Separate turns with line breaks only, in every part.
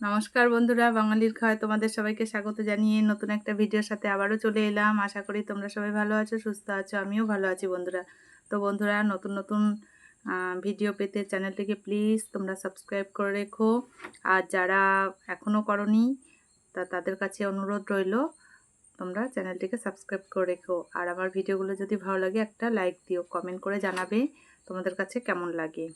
নমস্কার বন্ধুরা, বাঙালির খাওয়ায় তোমাদের সবাইকে স্বাগত জানিয়ে নতুন একটা ভিডিওর সাথে আবারও চলে এলাম। আশা করি তোমরা সবাই ভালো আছো, সুস্থ আছো, আমিও ভালো আছি বন্ধুরা। তো বন্ধুরা, নতুন নতুন ভিডিও পেতে চ্যানেলটিকে প্লিজ তোমরা সাবস্ক্রাইব করে রেখো। আর যারা এখনও করনি, তা তাদের কাছে অনুরোধ রইল, তোমরা চ্যানেলটিকে সাবস্ক্রাইব করে রেখো। আর আমার ভিডিওগুলো যদি ভালো লাগে, একটা লাইক দিও, কমেন্ট করে জানাবে তোমাদের কাছে কেমন লাগে।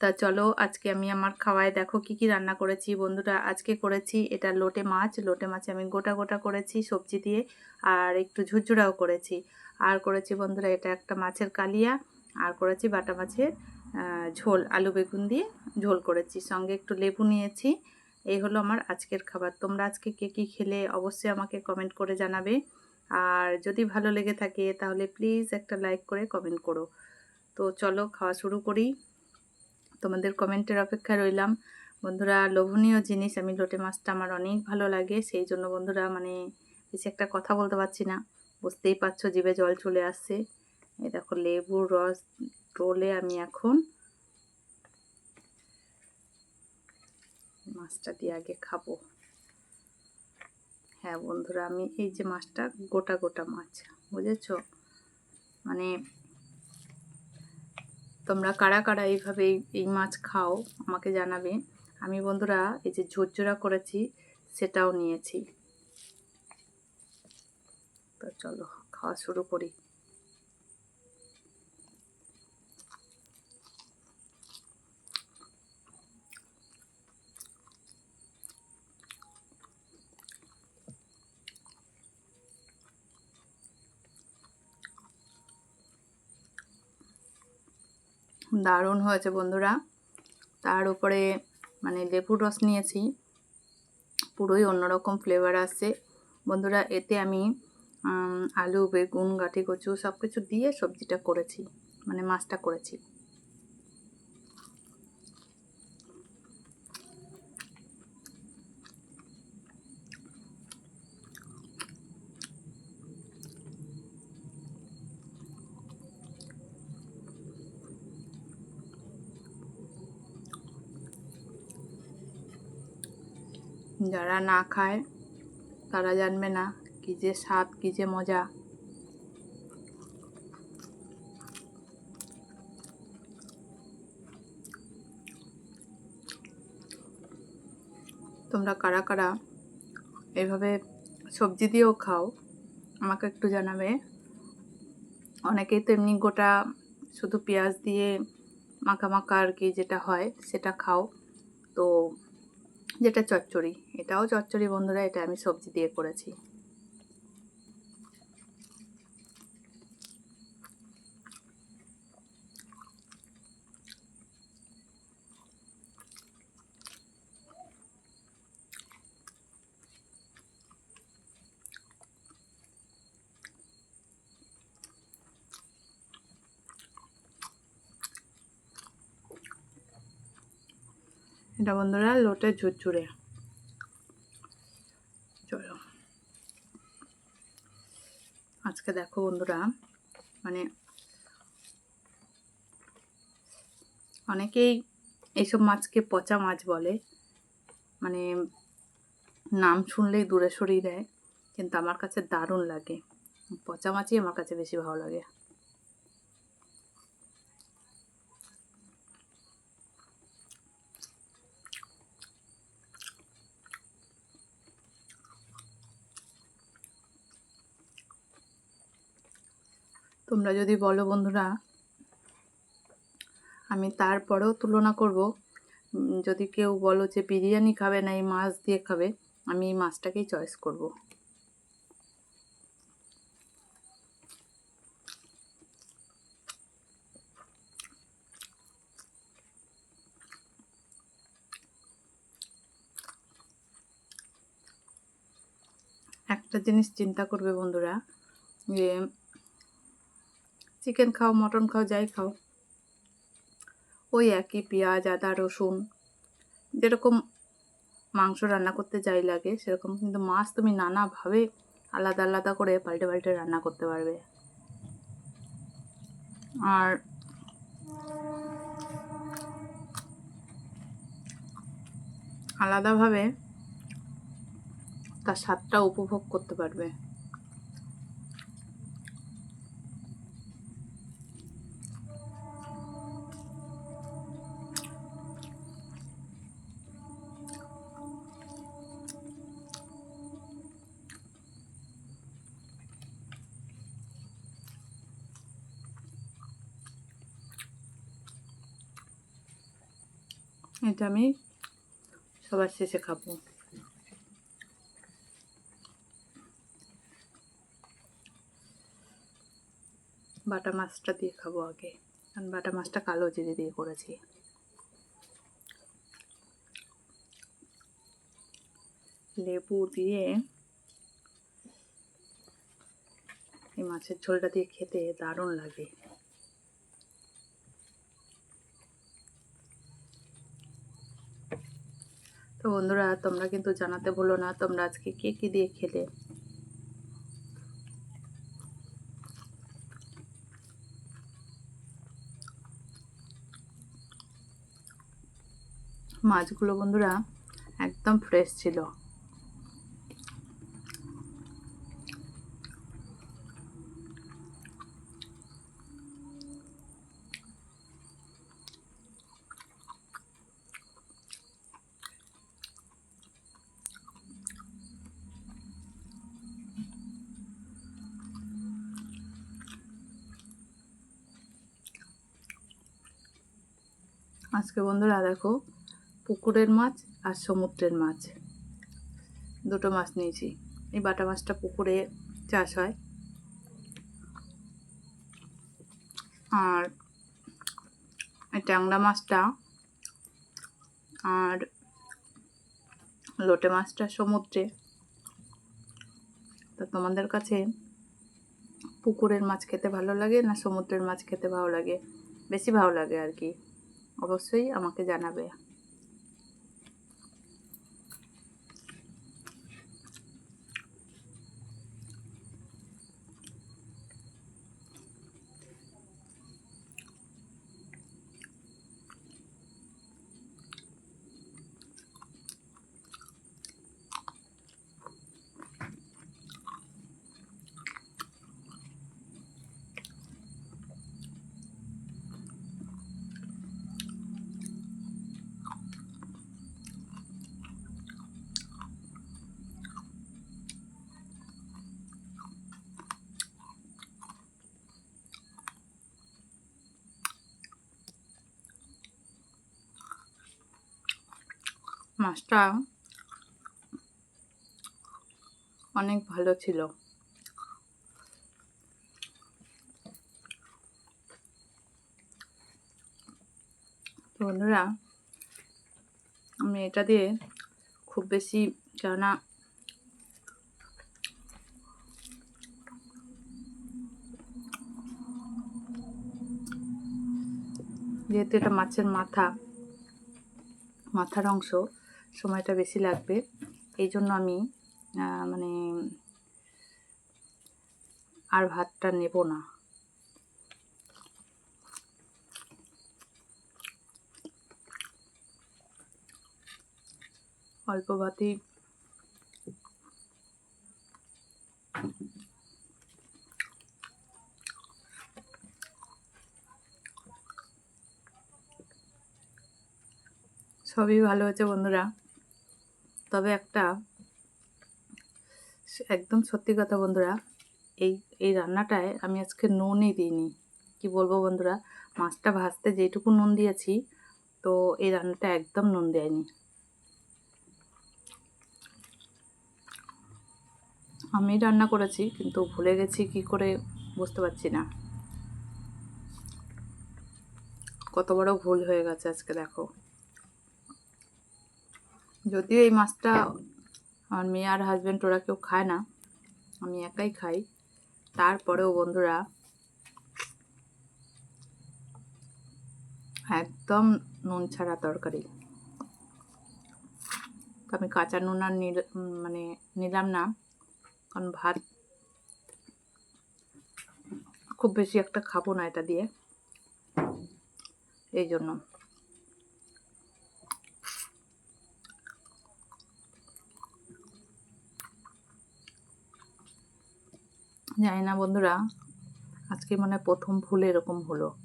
তা চলো আজকে আমি আমার খাওয়ায় দেখো কি কি রান্না করেছি। বন্ধুরা, আজকে করেছি এটা লোটে মাছ। লোটে মাছ আমি গোটা গোটা করেছি সবজি দিয়ে আর একটু ঝুরঝুরাও করেছি। আর করেছি বন্ধুরা এটা একটা মাছের কালিয়া আর করেছি বাটা মাছের ঝোল, আলু বেগুন দিয়ে ঝোল করেছি। সঙ্গে একটু লেবু নিয়েছি। এই হলো আমার আজকের খাবার। তোমরা আজকে কে, কী খেলে অবশ্যই আমাকে কমেন্ট করে জানাবে। আর যদি ভালো লেগে থাকে তাহলে প্লিজ একটা লাইক করে কমেন্ট করো। তো চলো খাওয়া শুরু করি। তোমাদের কমেন্টের অপেক্ষা রইলাম। বন্ধুরা, লোভনীয় জিনিস, আমি লোটে মাছটা আমার অনেক ভালো লাগে, সেই জন্য বন্ধুরা মানে বেশি একটা কথা বলতে পারছি না। বুঝতেই পারছ, জিভে জল চলে আসছে। এই দেখো, লেবুর রস টোলে আমি এখন মাছটা দিয়ে আগে খাব। হ্যাঁ বন্ধুরা, আমি এই যে মাছটা, গোটা গোটা মাছ, বুঝেছ? মানে তোমরা কারা কারা এইভাবে এই মাছ খাও আমাকে জানাবে। আমি বন্ধুরা, এই যে ঝুরঝুরা করেছি, সেটাও নিয়েছি। তো চলো, খাওয়া শুরু করি। দারুণ হয়েছে বন্ধুরা। তার উপরে মানে লেবুর রস নিয়েছি, পুরোই অন্যরকম ফ্লেভার আসছে। বন্ধুরা, এতে আমি আলু, বেগুন, গাঠি কচু সব কিছু দিয়ে সবজিটা করেছি মানে মাছটা করেছি। যারা না খায়, তারা জানবে না কী যে স্বাদ, কী যে মজা। তোমরা কারা কারা এভাবে সবজি দিয়েও খাও, আমাকে একটু জানাবে। অনেকেই তো এমনি গোটা শুধু পেঁয়াজ দিয়ে মাখা মাখা আর কি যেটা হয়, সেটা খাও। তো যেটা চচ্চড়ি এটাও চচ্চড়ি বন্ধুরা এটা আমি সবজি দিয়ে করেছি। এটা বন্ধুরা লোটে ঝুরঝুরে। চলো। আজকে দেখো বন্ধুরা মানে অনেকেই এইসব মাছকে পচা মাছ বলে মানে নাম শুনলেই দূরে সরিয়ে দেয়, কিন্তু আমার কাছে দারুণ লাগে। পচা মাছই আমার কাছে বেশি ভালো লাগে। তোমরা যদি বলো বন্ধুরা, আমি তারপরেও তুলনা করব। যদি কেউ বলো যে বিরিয়ানি খাবে না, এই মাছ দিয়ে খাবে, আমি এই মাছটাকেই চয়েস করব। একটা জিনিস চিন্তা করবে বন্ধুরা, যে চিকেন খাও, মটন খাও, যাই খাও। ওই একই পেঁয়াজ, আদা, রসুন। যেরকম মাংস রান্না করতে যাই লাগে, সেরকম কিন্তু মাছ তুমি নানাভাবে আলাদা আলাদা করে পাল্টে পাল্টে রান্না করতে পারবে। আর আলাদাভাবে তার স্বাদটা উপভোগ করতে পারবে। এটা আমি সবার শেষে খাব। বাটা মাছটা দিয়ে খাব আগে। কারণ বাটা মাছটা কালো জিরে দিয়ে করেছি। লেবু দিয়ে এই মাছের ঝোলটা দিয়ে খেতে দারুণ লাগে। তো বন্ধুরা, তোমরা কিন্তু জানাতে ভুলো না, তোমরা আজকে কে কী দিয়ে খেলে? মাছগুলো বন্ধুরা, একদম ফ্রেশ ছিল। আজকে বন্ধুরা দেখো পুকুরের মাছ আর সমুদ্রের মাছ। দুটো মাছ নিয়েছি। এই বাটা মাছটা পুকুরে চাষ হয়। আর এই ট্যাংরা মাছটা আর লোটে মাছটা সমুদ্রে। তো তোমাদের কাছে পুকুরের মাছ খেতে ভালো লাগে না সমুদ্রের মাছ খেতে ভালো লাগে? বেশি ভালো লাগে আর কি। অবশ্যই আমাকে জানাবে। মাছটা অনেক ভালো ছিল। বন্ধুরা, আমি এটা দিয়ে খুব বেশি জানা যেহেতু এটা মাছের মাথা, মাথার অংশ সময়টা বেশি লাগবে। এই জন্য আমি মানে আর ভাতটা নেব না। অল্প ভাতেই সবই ভালো হয়েছে বন্ধুরা। তবে একটা একদম সত্যি কথা বন্ধুরা, এই এই রান্নাটায় আমি আজকে নুনই দিইনি। কি বলব বন্ধুরা, মাছটা ভাজতে যেটুকু নুন দিয়েছি, তো এই রান্নাটা একদম নুন দেয়নি। আমি রান্না করেছি, কিন্তু ভুলে গেছি কি করে বুঝতে পারছি না। কত বড় ভুল হয়ে গেছে আজকে, দেখো। যদিও এই মাছটা আমার মেয়ে আর হাজব্যান্ড ওরা কেউ খায় না, আমি একাই খাই। তারপরেও বন্ধুরা, একদম নুন ছাড়া তরকারি। আমি কাঁচা নুন আর নিল মানে নিলাম না, কারণ ভাত খুব বেশি একটা খাব না এটা দিয়ে। এই জন্য। জানি না বন্ধুরা। আজকে মানে প্রথম ভুল এরকম হলো।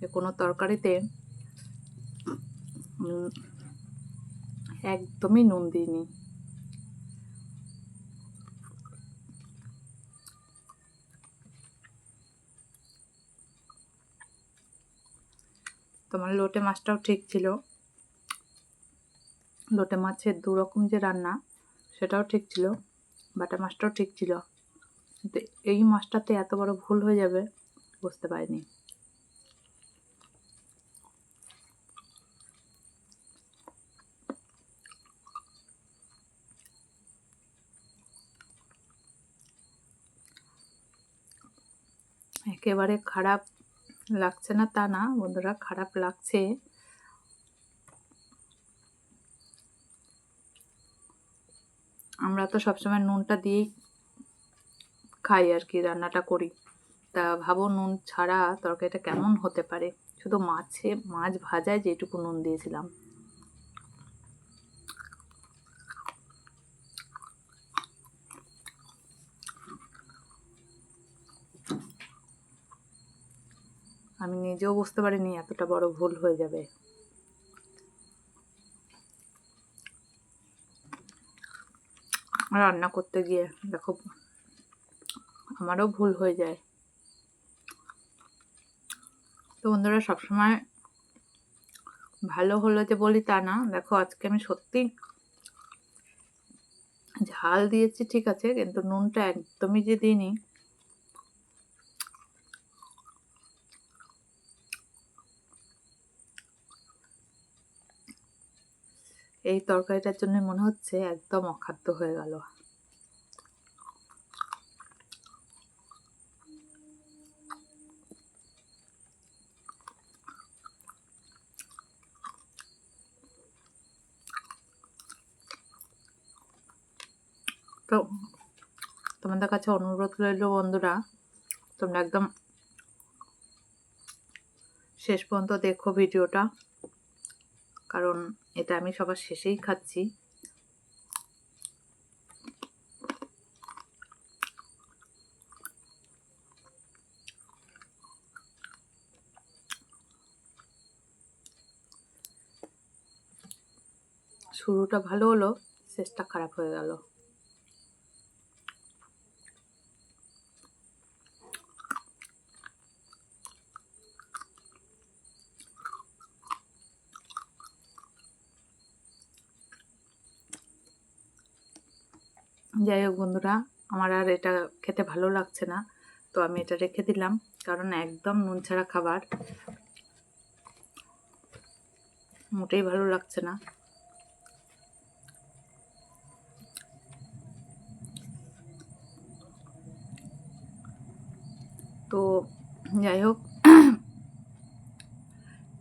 যে কোনো তরকারিতে একদমই নুন দিইনি। তোমার লোটে মাছটাও ঠিক ছিল। লোটে মাছের দু রকম যে রান্না, সেটাও ঠিক ছিল, বাটা মাছটাও ঠিক ছিল। এই মাছটাতে এত বড় ভুল হয়ে যাবে, বুঝতে পারিনি। একেবারে খারাপ লাগছে না তা না, বন্ধুরা, খারাপ লাগছে। আমরা তো সবসময় নুনটা দিয়েই খাই আর কি, রান্নাটা করি। তা ভাবো নুন ছাড়া তরকারিটা কেমন হতে পারে? শুধু মাছে, মাছ ভাজায় যেটুকু নুন দিয়েছিলাম। আমি নিজেও বুঝতে পারিনি এতটা বড় ভুল হয়ে যাবে। রান্না করতে গিয়ে দেখো আমারও ভুল হয়ে যায়। তো বন্ধুরা, সবসময় ভালো হলো যে বলি তা না। দেখো, আজকে আমি সত্যি ঝাল দিয়েছি, ঠিক আছে, কিন্তু নুনটা একদমই যে দিইনি। এই তরকারিটার জন্য মনে হচ্ছে একদম অখাদ্য হয়ে গেল। তো তোমাদের কাছে অনুরোধ রইল, বন্ধুরা, তোমরা একদম শেষ পর্যন্ত দেখো ভিডিওটা, কারণ এটা আমি সবার শেষেই খাচ্ছি। শুরুটা ভালো হলো, শেষটা খারাপ হয়ে গেল। যাই হোক বন্ধুরা, আমার আর এটা খেতে ভালো লাগছে না, তো আমি এটা রেখে দিলাম, কারণ একদম নুন ছাড়া খাবার মোটেই ভালো লাগছে না। তো যাই হোক,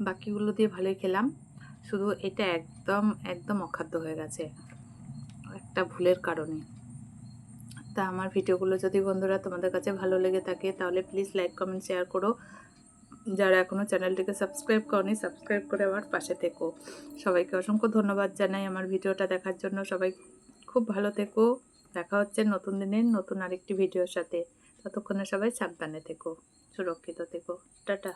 বাকিগুলো দিয়ে ভালোই খেলাম, শুধু এটা একদম একদম অখাদ্য হয়ে গেছে, একটা ভুলের কারণে। তা আমার ভিডিওগুলো যদি বন্ধুরা তোমাদের কাছে ভালো লেগে থাকে, তাহলে প্লিজ লাইক কমেন্ট শেয়ার করো। যারা এখনও চ্যানেলটিকে সাবস্ক্রাইব করনি সাবস্ক্রাইব করে আমার পাশে থেকো। সবাইকে অসংখ্য ধন্যবাদ জানাই আমার ভিডিওটা দেখার জন্য। সবাই খুব ভালো থেকো। দেখা হচ্ছে নতুন দিনের নতুন আরেকটি ভিডিওর সাথে। ততক্ষণে সবাই সাবধানে থেকো, সুরক্ষিত থেকো। টাটা।